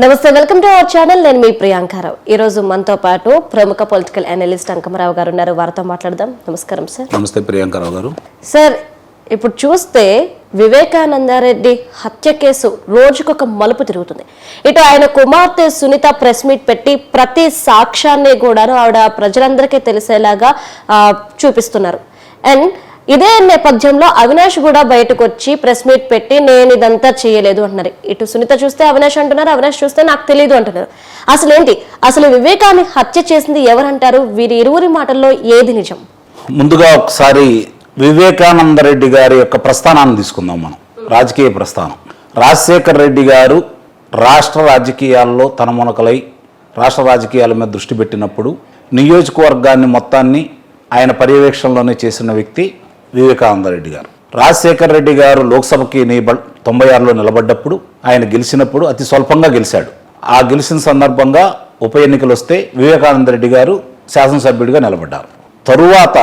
నమస్తే welcome to our channel. నేను మీ ప్రియాంకారావు ఈ రోజు మనతో పాటు ప్రముఖ పొలిటికల్ అనలిస్ట్ అంకమరావు గారు ఉన్నారు. వారితో మాట్లాడదాం. నమస్కారం సార్. నమస్తే ప్రియాంకరావు గారు. సార్ ఇప్పుడు చూస్తే వివేకానందారెడ్డి హత్య కేసు రోజుకొక మలుపు తిరుగుతుంది. ఇటు ఆయన కుమార్తె సునీత ప్రెస్ మీట్ పెట్టి ప్రతి సాక్ష్యాన్ని కూడాను ఆవిడ ప్రజలందరికీ తెలిసేలాగా చూపిస్తున్నారు. అండ్ ఇదే నేపథ్యంలో అవినాష్ కూడా బయటకు వచ్చి ప్రెస్ మీట్ పెట్టి నేను ఇదంతా చేయలేదు అంటున్నారు. ఇటు సునీత చూస్తే అవినాష్ అంటున్నారు అవినాష్ చూస్తే నాకు తెలియదు అంటున్నారు. అసలు ఏంటి అసలు వివేకాన్ని హత్య చేసింది ఎవరంటారు? వీరి ఇరువురి మాటల్లో ఏది నిజం? ముందుగా ఒకసారి వివేకానంద రెడ్డి గారి యొక్క ప్రస్థానాన్ని తీసుకుందాం మనం. రాజకీయ ప్రస్థానం. రాజశేఖర్ రెడ్డి గారు రాష్ట్ర రాజకీయాల్లో తన మునకలై రాష్ట్ర రాజకీయాల మీద దృష్టి పెట్టినప్పుడు నియోజకవర్గాన్ని మొత్తాన్ని ఆయన పర్యవేక్షణలోనే చేసిన వ్యక్తి. వివేకానంద రెడ్డి గారు. రాజశేఖర్ రెడ్డి గారు లోక్సభకి నిలబ తొంభై ఆరులో నిలబడ్డప్పుడు ఆయన గెలిచినప్పుడు అతి స్వల్పంగా గెలిచాడు. ఆ గెలిచిన సందర్భంగా ఉప ఎన్నికలు వస్తే వివేకానంద రెడ్డి గారు శాసనసభ్యుడిగా నిలబడ్డారు. తరువాత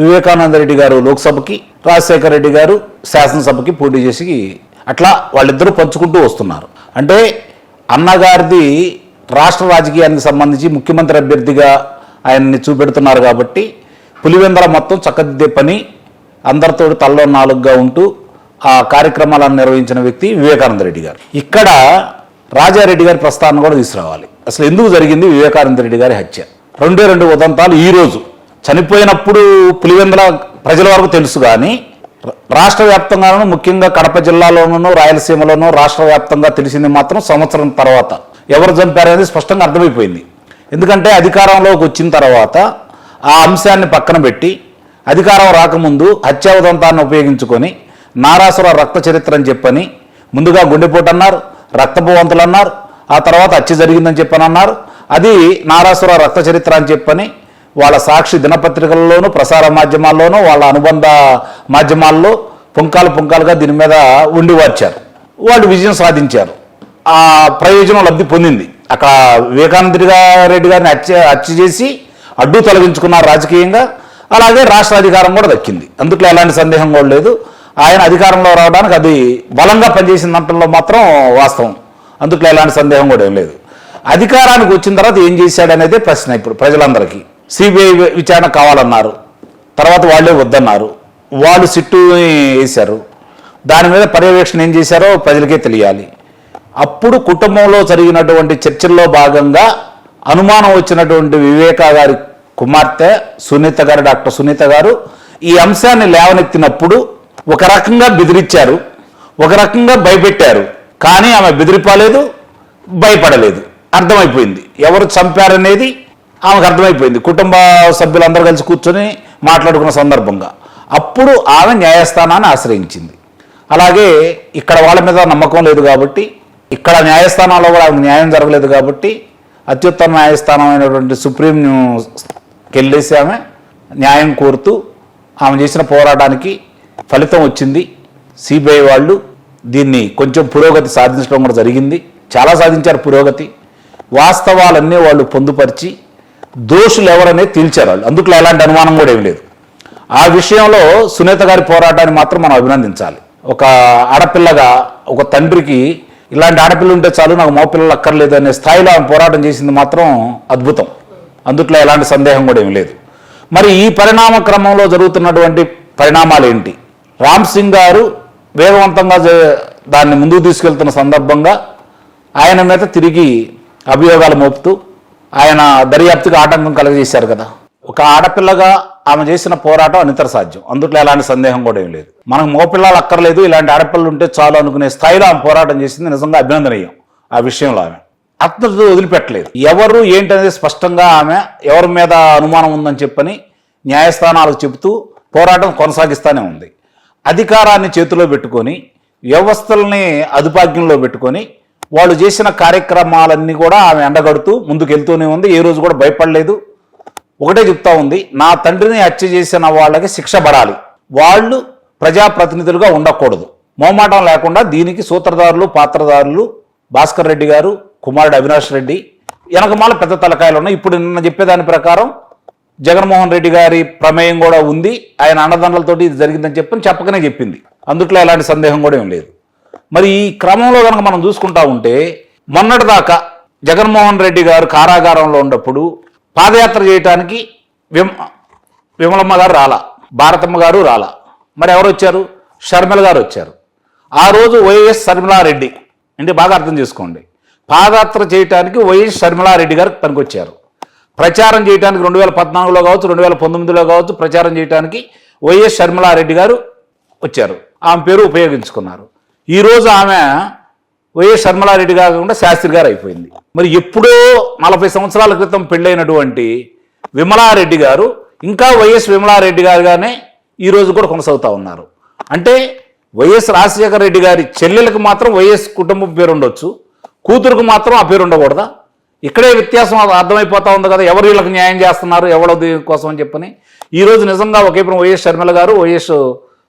వివేకానంద రెడ్డి గారు లోక్సభకి రాజశేఖర రెడ్డి గారు శాసనసభకి పోటీ చేసి అట్లా వాళ్ళిద్దరూ పంచుకుంటూ వస్తున్నారు. అంటే అన్నగారిది రాష్ట్ర రాజకీయానికి సంబంధించి ముఖ్యమంత్రి అభ్యర్థిగా ఆయన్ని చూపెడుతున్నారు కాబట్టి పులివెందల మొత్తం చక్కదిద్దే పని అందరితో తల్లో నాలుగుగా ఉంటూ ఆ కార్యక్రమాలను నిర్వహించిన వ్యక్తి వివేకానంద రెడ్డి గారు. ఇక్కడ రాజారెడ్డి గారి ప్రస్థానం కూడా తీసుకురావాలి. అసలు ఎందుకు జరిగింది వివేకానంద రెడ్డి గారి హత్య? రెండే రెండు ఉదంతాలు ఈ రోజు. చనిపోయినప్పుడు పులివెందుల ప్రజల వరకు తెలుసు కానీ రాష్ట్ర వ్యాప్తంగాను ముఖ్యంగా కడప జిల్లాలోనూ రాయలసీమలోనూ రాష్ట్ర వ్యాప్తంగా తెలిసింది మాత్రం సంవత్సరం తర్వాత. ఎవరు చంపారనేది స్పష్టంగా అర్థమైపోయింది. ఎందుకంటే అధికారంలోకి వచ్చిన తర్వాత ఆ అంశాన్ని పక్కన పెట్టి అధికారం రాకముందు హత్యావదంతాన్ని ఉపయోగించుకొని నారాసుర రక్త చరిత్ర అని చెప్పని ముందుగా గుండెపోటు అన్నారు రక్తపు వంతులు అన్నారు ఆ తర్వాత హత్య జరిగిందని చెప్పని అన్నారు. అది నారాసుర రక్త చరిత్ర అని చెప్పని వాళ్ళ సాక్షి దినపత్రికల్లోనూ ప్రసార మాధ్యమాల్లోనూ వాళ్ళ అనుబంధ మాధ్యమాల్లో పుంకాలు పుంకాలుగా దీని మీద ఉండి వార్చారు. వాళ్ళు విజయం సాధించారు. ఆ ప్రయోజనం లబ్ధి పొందింది. అక్కడ వివేకానంద రెడ్డి గారిని హత్య హత్య చేసి అడ్డు తొలగించుకున్నారు రాజకీయంగా. అలాగే రాష్ట్ర అధికారం కూడా దక్కింది. అందుట్లో ఎలాంటి సందేహం కూడా లేదు. ఆయన అధికారంలో రావడానికి అది బలంగా పనిచేసిన దాంట్లో మాత్రం వాస్తవం. అందుట్లో ఎలాంటి సందేహం కూడా ఏం లేదు. అధికారానికి వచ్చిన తర్వాత ఏం చేశాడనేదే ప్రశ్న ఇప్పుడు ప్రజలందరికీ. సిబిఐ విచారణ కావాలన్నారు. తర్వాత వాళ్ళే వద్దన్నారు. వాళ్ళు సిట్టు వేశారు. దాని మీద పర్యవేక్షణ ఏం చేశారో ప్రజలకే తెలియాలి. అప్పుడు కుటుంబంలో జరిగినటువంటి చర్చల్లో భాగంగా అనుమానం వచ్చినటువంటి వివేకా గారి కుమార్తె సునీత గారు డాక్టర్ సునీత గారు ఈ అంశాన్ని లేవనెత్తినప్పుడు ఒక రకంగా బెదిరించారు ఒక రకంగా భయపెట్టారు. కానీ ఆమె బెదిరిపాలేదు భయపడలేదు. అర్థమైపోయింది. ఎవరు చంపారనేది ఆమెకు అర్థమైపోయింది. కుటుంబ సభ్యులందరూ కలిసి కూర్చొని మాట్లాడుకున్న సందర్భంగా. అప్పుడు ఆమె న్యాయస్థానాన్ని ఆశ్రయించింది. అలాగే ఇక్కడ వాళ్ళ మీద నమ్మకం లేదు కాబట్టి ఇక్కడ న్యాయస్థానాల్లో కూడా ఆమెకు న్యాయం జరగలేదు కాబట్టి అత్యుత్తమ న్యాయస్థానం అయినటువంటి సుప్రీం వెళ్ళేసి ఆమె న్యాయం కోరుతూ ఆమె చేసిన పోరాటానికి ఫలితం వచ్చింది. సిబిఐ వాళ్ళు దీన్ని కొంచెం పురోగతి సాధించడం కూడా జరిగింది. చాలా సాధించారు పురోగతి. వాస్తవాలన్నీ వాళ్ళు పొందుపరిచి దోషులు ఎవరనే తేల్చారు వాళ్ళు. అందుట్లో ఎలాంటి అనుమానం కూడా ఏం లేదు. ఆ విషయంలో సునీత గారి పోరాటాన్ని మాత్రం మనం అభినందించాలి. ఒక ఆడపిల్లగా ఒక తండ్రికి ఇలాంటి ఆడపిల్ల ఉంటే చాలు నాకు మగపిల్లలు అక్కర్లేదు అనే స్థాయిలో ఆమె పోరాటం చేసింది మాత్రం అద్భుతం. అందుట్లో ఎలాంటి సందేహం కూడా ఏమి లేదు. మరి ఈ పరిణామ క్రమంలో జరుగుతున్నటువంటి పరిణామాలు ఏంటి? రామ్ సింగ్ గారు వేగవంతంగా దాన్ని ముందుకు తీసుకెళ్తున్న సందర్భంగా ఆయన మీద తిరిగి అభియోగాలు మోపుతూ ఆయన దర్యాప్తుకి ఆటంకం కలగజేశారు కదా. ఒక ఆడపిల్లగా ఆమె చేసిన పోరాటం అనితర సాధ్యం. అందుట్లో ఎలాంటి సందేహం కూడా ఏం లేదు. మనకు మోపిల్లలు అక్కర్లేదు ఇలాంటి ఆడపిల్లలు ఉంటే చాలు అనుకునే స్థాయిలో ఆమె పోరాటం చేసింది నిజంగా అభినందనీయం ఆ విషయంలో ఆమె. అతను వదిలిపెట్టలేదు. ఎవరు ఏంటనేది స్పష్టంగా ఆమె ఎవరి మీద అనుమానం ఉందని చెప్పని న్యాయస్థానాలకు చెబుతూ పోరాటం కొనసాగిస్తూనే ఉంది. అధికారాన్ని చేతిలో పెట్టుకొని వ్యవస్థల్ని అదుపాగ్యంలో పెట్టుకొని వాళ్ళు చేసిన కార్యక్రమాలన్నీ కూడా ఆమె ఎండగడుతూ ముందుకు వెళ్తూనే ఉంది. ఏ రోజు కూడా భయపడలేదు. ఒకటే చెప్తా ఉంది నా తండ్రిని హత్య చేసిన వాళ్ళకి శిక్ష పడాలి. వాళ్ళు ప్రజాప్రతినిధులుగా ఉండకూడదు. మోమాటం లేకుండా దీనికి సూత్రధారులు పాత్రధారులు భాస్కర్ రెడ్డి గారు కుమారుడు అవినాష్ రెడ్డి వెనకమాల పెద్ద తలకాయలు ఉన్నాయి ఇప్పుడు నిన్న చెప్పేదాని ప్రకారం జగన్మోహన్ రెడ్డి గారి ప్రమేయం కూడా ఉంది. ఆయన అన్నదండలతోటి ఇది జరిగిందని చెప్పని చెప్పకనే చెప్పింది. అందుట్లో ఎలాంటి సందేహం కూడా ఏం లేదు. మరి ఈ క్రమంలో కనుక మనం చూసుకుంటా ఉంటే మొన్నటిదాకా జగన్మోహన్ రెడ్డి గారు కారాగారంలో ఉన్నప్పుడు పాదయాత్ర చేయటానికి విమ విమలమ్మ గారు రాలా. భారతమ్మ గారు రాలా. మరి ఎవరు వచ్చారు? షర్మిల గారు వచ్చారు. ఆ రోజు వైఎస్ షర్మిలారెడ్డి. అంటే బాగా అర్థం చేసుకోండి. పాదయాత్ర చేయటానికి వైఎస్ షర్మిలారెడ్డి గారు పనికొచ్చారు. ప్రచారం చేయడానికి రెండు వేల పద్నాలుగులో కావచ్చు రెండు వేల పంతొమ్మిదిలో కావచ్చు ప్రచారం చేయడానికి వైఎస్ షర్మిలారెడ్డి గారు వచ్చారు. ఆమె పేరు ఉపయోగించుకున్నారు. ఈరోజు ఆమె వైఎస్ షర్మిలారెడ్డి గారు కాకుండా శాస్త్రి గారు అయిపోయింది. మరి ఎప్పుడో నలభై సంవత్సరాల క్రితం పెళ్ళైనటువంటి విమలారెడ్డి గారు ఇంకా వైఎస్ విమలారెడ్డి గారుగానే ఈరోజు కూడా కొనసాగుతూ ఉన్నారు. అంటే వైఎస్ రాజశేఖర రెడ్డి గారి చెల్లెలకు మాత్రం వైఎస్ కుటుంబం పేరు ఉండొచ్చు. కూతురుకు మాత్రం ఆ పేరు ఉండకూడదా? ఇక్కడే వ్యత్యాసం అర్థమైపోతా ఉంది కదా ఎవరు వీళ్ళకి న్యాయం చేస్తున్నారు ఎవరో దీనికోసం అని చెప్పని. ఈ రోజు నిజంగా ఒకేపురం వైఎస్ షర్మిల గారు వైఎస్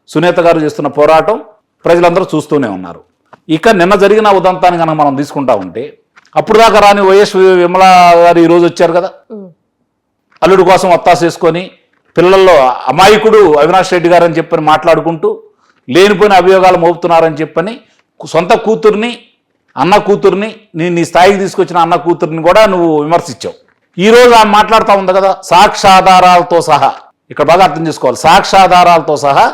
సునీత గారు చేస్తున్న పోరాటం ప్రజలందరూ చూస్తూనే ఉన్నారు. ఇక నిన్న జరిగిన ఉదంతాన్ని కనుక మనం తీసుకుంటా ఉంటే అప్పుడు దాకా రాని వైఎస్ విమల గారు ఈ రోజు వచ్చారు కదా. అల్లుడి కోసం ఒత్తాసు చేసుకొని పిల్లల్లో అమాయకుడు అవినాష్ రెడ్డి గారు అని చెప్పని మాట్లాడుకుంటూ లేనిపోయిన అభియోగాలు మోపుతున్నారని చెప్పని సొంత కూతుర్ని అన్న కూతుర్ని నీ నీ స్థాయికి తీసుకొచ్చిన అన్న కూతుర్ని కూడా నువ్వు విమర్శించావు. ఈ రోజు ఆమె మాట్లాడుతూ ఉంది కదా సాక్ష్యాధారాలతో సహా. ఇక్కడ బాగా అర్థం చేసుకోవాలి. సాక్ష్యాధారాలతో సహా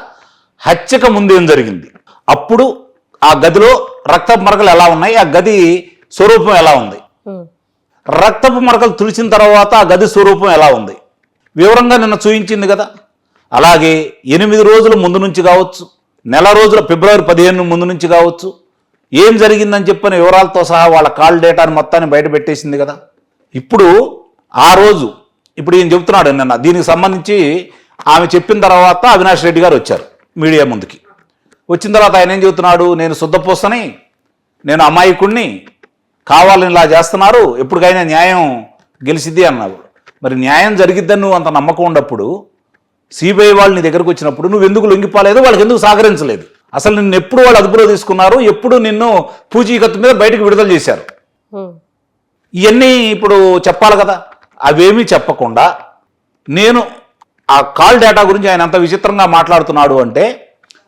హత్యకు ముందేం జరిగింది? అప్పుడు ఆ గదిలో రక్తపు మరకలు ఎలా ఉన్నాయి? ఆ గది స్వరూపం ఎలా ఉంది? రక్తపు మరకలు తుడిచిన తర్వాత ఆ గది స్వరూపం ఎలా ఉంది? వివరంగా నిన్న చూయించింది కదా. అలాగే ఎనిమిది రోజుల ముందు నుంచి కావచ్చు నెల రోజుల ఫిబ్రవరి పదిహేను ముందు నుంచి కావచ్చు ఏం జరిగిందని చెప్పిన వివరాలతో సహా వాళ్ళ కాల్ డేటాని మొత్తాన్ని బయట పెట్టేసింది కదా. ఇప్పుడు ఆ రోజు ఇప్పుడు ఈయన చెప్తున్నాడు నిన్న దీనికి సంబంధించి ఆమె చెప్పిన తర్వాత అవినాష్ రెడ్డి గారు వచ్చారు మీడియా ముందుకి. వచ్చిన తర్వాత ఆయన ఏం చెబుతున్నాడు? నేను శుద్ధపూసని నేను అమాయకుణ్ణి కావాలని ఇలా చేస్తున్నారు ఎప్పటికైనా న్యాయం గెలిచిద్ది అన్నాడు. మరి న్యాయం జరిగిద్దని నువ్వు అంత నమ్మకం ఉన్నప్పుడు సిబిఐ వాళ్ళు నీ దగ్గరకు వచ్చినప్పుడు నువ్వు ఎందుకు లొంగిపోలేదు? వాళ్ళకి ఎందుకు సహకరించలేదు? అసలు నిన్ను ఎప్పుడు వాళ్ళు అదుపులో తీసుకున్నారు? ఎప్పుడు నిన్ను పూచీకత్తు మీద బయటకు విడుదల చేశారు? ఇవన్నీ ఇప్పుడు చెప్పాలి కదా. అవేమీ చెప్పకుండా నేను ఆ కాల్ డేటా గురించి ఆయన అంత విచిత్రంగా మాట్లాడుతున్నాడు అంటే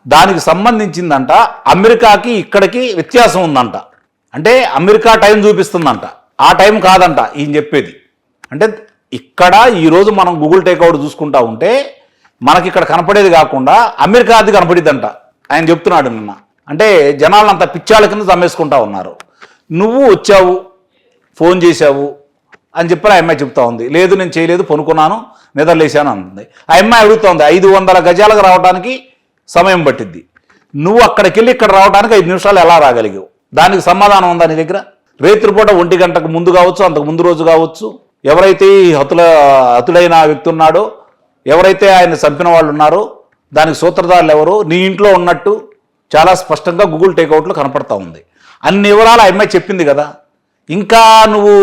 దానికి సంబంధించిందంట అమెరికాకి ఇక్కడికి వ్యత్యాసం ఉందంట. అంటే అమెరికా టైం చూపిస్తుందంట. ఆ టైం కాదంట ఈయన చెప్పేది. అంటే ఇక్కడ ఈరోజు మనం గూగుల్ టేక్అవుట్ చూసుకుంటా ఉంటే మనకి ఇక్కడ కనపడేది కాకుండా అమెరికాది కనపడిద్దంట. ఆయన చెప్తున్నాడు నిన్న. అంటే జనాలను అంత పిచ్చాల కింద తమ్మేసుకుంటా ఉన్నారు. నువ్వు వచ్చావు ఫోన్ చేశావు అని చెప్పి ఆ అమ్మాయి చెప్తా ఉంది. లేదు నేను చేయలేదు పనుకున్నాను నిద్రలేశాను అంటుంది ఆ అమ్మాయి అడుగుతోంది ఐదు వందల గజాలకు రావడానికి సమయం పట్టిద్ది. నువ్వు అక్కడికి వెళ్ళి ఇక్కడ రావడానికి ఐదు నిమిషాలు ఎలా రాగలిగావు? దానికి సమాధానం ఉందా నీ దగ్గర? రేత్రిపూట ఒంటి గంటకు ముందు కావచ్చు అంతకు ముందు రోజు కావచ్చు. ఎవరైతే ఈ హతుల హతుడైన వ్యక్తి ఉన్నాడో ఎవరైతే ఆయన చంపిన వాళ్ళు ఉన్నారో దానికి సూత్రధారులు ఎవరు? నీ ఇంట్లో ఉన్నట్టు చాలా స్పష్టంగా గూగుల్ టేక్అవుట్లో కనపడతా ఉంది. అన్ని వివరాలు ఆ అమ్మాయి చెప్పింది కదా. ఇంకా నువ్వు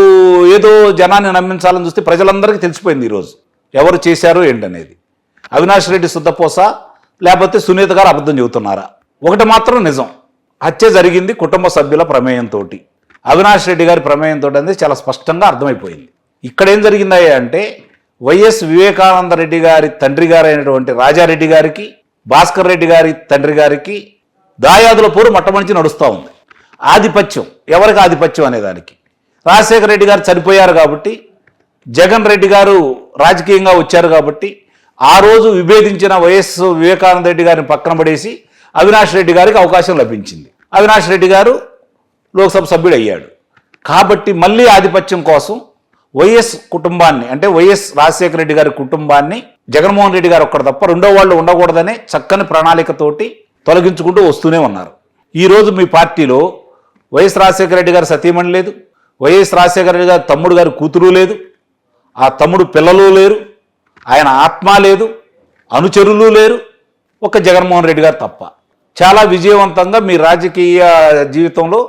ఏదో జనాన్ని నమ్మించాలని చూస్తే ప్రజలందరికీ తెలిసిపోయింది ఈరోజు ఎవరు చేశారు ఏంటనేది. అవినాష్ రెడ్డి సుద్దపోస లేకపోతే సునీత గారు అబద్ధం చెబుతున్నారా? ఒకటి మాత్రం నిజం. హత్య జరిగింది కుటుంబ సభ్యుల ప్రమేయంతో అవినాష్ రెడ్డి గారి ప్రమేయంతో అనేది చాలా స్పష్టంగా అర్థమైపోయింది. ఇక్కడ ఏం అంటే వైఎస్ వివేకానంద రెడ్డి గారి తండ్రి గారైనటువంటి రాజారెడ్డి గారికి భాస్కర్ రెడ్డి గారి తండ్రి గారికి దాయాదుల పోరు మొట్టమొదటి నడుస్తూ ఉంది. ఆధిపత్యం ఎవరికి ఆధిపత్యం అనేదానికి రాజశేఖర రెడ్డి గారు చనిపోయారు కాబట్టి జగన్ రెడ్డి గారు రాజకీయంగా వచ్చారు కాబట్టి ఆ రోజు విభేదించిన వైఎస్ వివేకానంద రెడ్డి గారిని పక్కన పడేసి అవినాష్ రెడ్డి గారికి అవకాశం లభించింది. అవినాష్ రెడ్డి గారు లోక్సభ సభ్యుడు అయ్యాడు. కాబట్టి మళ్ళీ ఆధిపత్యం కోసం వైఎస్ కుటుంబాన్ని అంటే వైఎస్ రాజశేఖర రెడ్డి గారి కుటుంబాన్ని జగన్మోహన్ రెడ్డి గారు ఒక్కడు తప్ప రెండో వాళ్ళు ఉండకూడదనే చక్కని ప్రణాళికతోటి తొలగించుకుంటూ వస్తూనే ఉన్నారు. ఈరోజు మీ పార్టీలో వైఎస్ రాజశేఖర రెడ్డి గారు సతీమణి లేదు వైఎస్ రాజశేఖర రెడ్డి గారి తమ్ముడు గారి కూతురు లేదు ఆ తమ్ముడు పిల్లలు లేరు ఆయన ఆత్మ లేదు అనుచరులు లేరు ఒక జగన్మోహన్ రెడ్డి గారు తప్ప. చాలా విజయవంతంగా మీ రాజకీయ జీవితంలో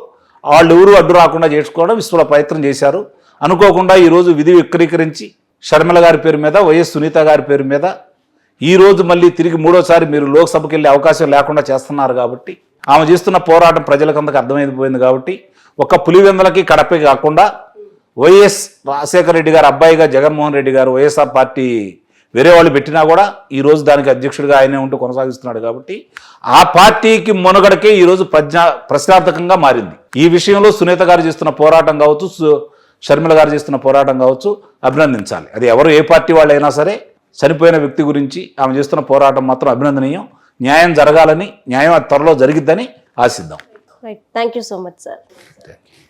వాళ్ళు ఎవరు అడ్డు రాకుండా చేసుకోవడం విశ్వల ప్రయత్నం చేశారు. అనుకోకుండా ఈరోజు విధి విక్రీకరించి షర్మిల గారి పేరు మీద వైఎస్ సునీత గారి పేరు మీద ఈ రోజు మళ్ళీ తిరిగి మూడోసారి మీరు లోక్సభకి వెళ్ళే అవకాశం లేకుండా చేస్తున్నారు కాబట్టి ఆమె చేస్తున్న పోరాటం ప్రజలకు అందరికి అర్థమైపోయింది కాబట్టి ఒక్క పులివెందలకి కడపే కాకుండా వైఎస్ రాజశేఖర రెడ్డి గారు అబ్బాయిగా జగన్మోహన్ రెడ్డి గారు వైఎస్ఆర్ పార్టీ వేరే వాళ్ళు పెట్టినా కూడా ఈ రోజు దానికి అధ్యక్షుడిగా ఆయనే ఉంటూ కొనసాగిస్తున్నాడు కాబట్టి ఆ పార్టీకి మునగడకే ఈరోజు ప్రజ్ఞా ప్రశ్నార్థకంగా మారింది. ఈ విషయంలో సునీత గారు చేస్తున్న పోరాటం కావచ్చు సు- షర్మిల గారు చేస్తున్న పోరాటం కావచ్చు అభినందించాలి. అది ఎవరు ఏ పార్టీ వాళ్ళైనా సరే చనిపోయిన వ్యక్తి గురించి ఆమె చేస్తున్న పోరాటం మాత్రం అభినందనీయం. న్యాయం జరగాలని న్యాయం త్వరలో జరిగిద్దని ఆశిద్దాం. Right thank you so much sir